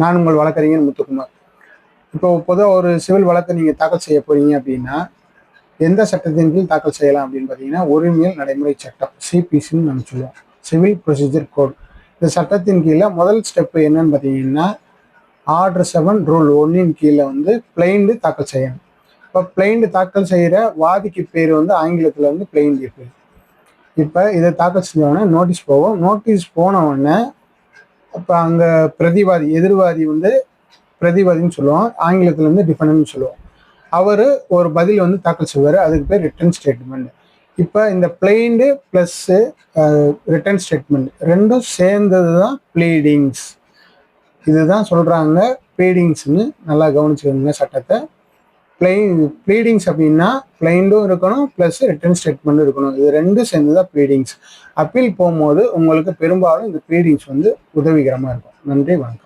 நான் உங்கள் வழக்கறிஞர் முத்துக்குமார். இப்போ பொதுவாக ஒரு சிவில் வழக்கை நீங்கள் தாக்கல் செய்ய போறீங்க அப்படின்னா எந்த சட்டத்தின் கீழ் தாக்கல் செய்யலாம் அப்படின்னு பார்த்தீங்கன்னா உரிமையல் நடைமுறை சட்டம் சிபிசின்னு நம்ம சொல்லுவோம். சிவில் ப்ரொசீஜர் கோட் இந்த சட்டத்தின் கீழே முதல் ஸ்டெப் என்னன்னு பார்த்தீங்கன்னா ஆர்டர் செவன் ரூல் ஒன்னின் கீழே வந்து பிளைண்டு தாக்கல் செய்யணும். இப்போ பிளைண்டு தாக்கல் செய்கிற வாதிக்கு பேர் வந்து ஆங்கிலத்தில் வந்து பிளைண்ட் பேர். இப்போ இதை தாக்கல் செஞ்ச நோட்டீஸ் போவோம். நோட்டீஸ் போன உடனே அப்போ அங்கே பிரதிவாதி எதிர்வாதி வந்து பிரதிவாதின்னு சொல்லுவோம் ஆங்கிலத்தில் வந்து டிஃபெண்டன்ட் சொல்லுவோம் அவர் ஒரு பதில் வந்து தாக்கல் செய்வார். அதுக்கு பேர் ரிட்டர்ன் ஸ்டேட்மெண்ட் இப்போ இந்த பிளைண்டு ப்ளஸ்ஸு ரிட்டர்ன் ஸ்டேட்மெண்ட் ரெண்டும் சேர்ந்தது தான் ப்ளீடிங்ஸ் இதுதான் சொல்கிறாங்க ப்ளீடிங்ஸ்னு நல்லா கவனிச்சுக்கோங்க சட்டத்தை. ப்ளை ப்ளீடிங்ஸ் அப்படின்னா பிளைண்டும் இருக்கணும் ப்ளஸ் ரிட்டர்ன் ஸ்டேட்மெண்ட்டும் இருக்கணும். இது ரெண்டும் சேர்ந்து தான் ப்ளீடிங்ஸ் அப்பீல் போகும்போது உங்களுக்கு பெரும்பாலும் இந்த ப்ளீடிங்ஸ் வந்து உதவிகரமாக இருக்கும். நன்றி வணக்கம்.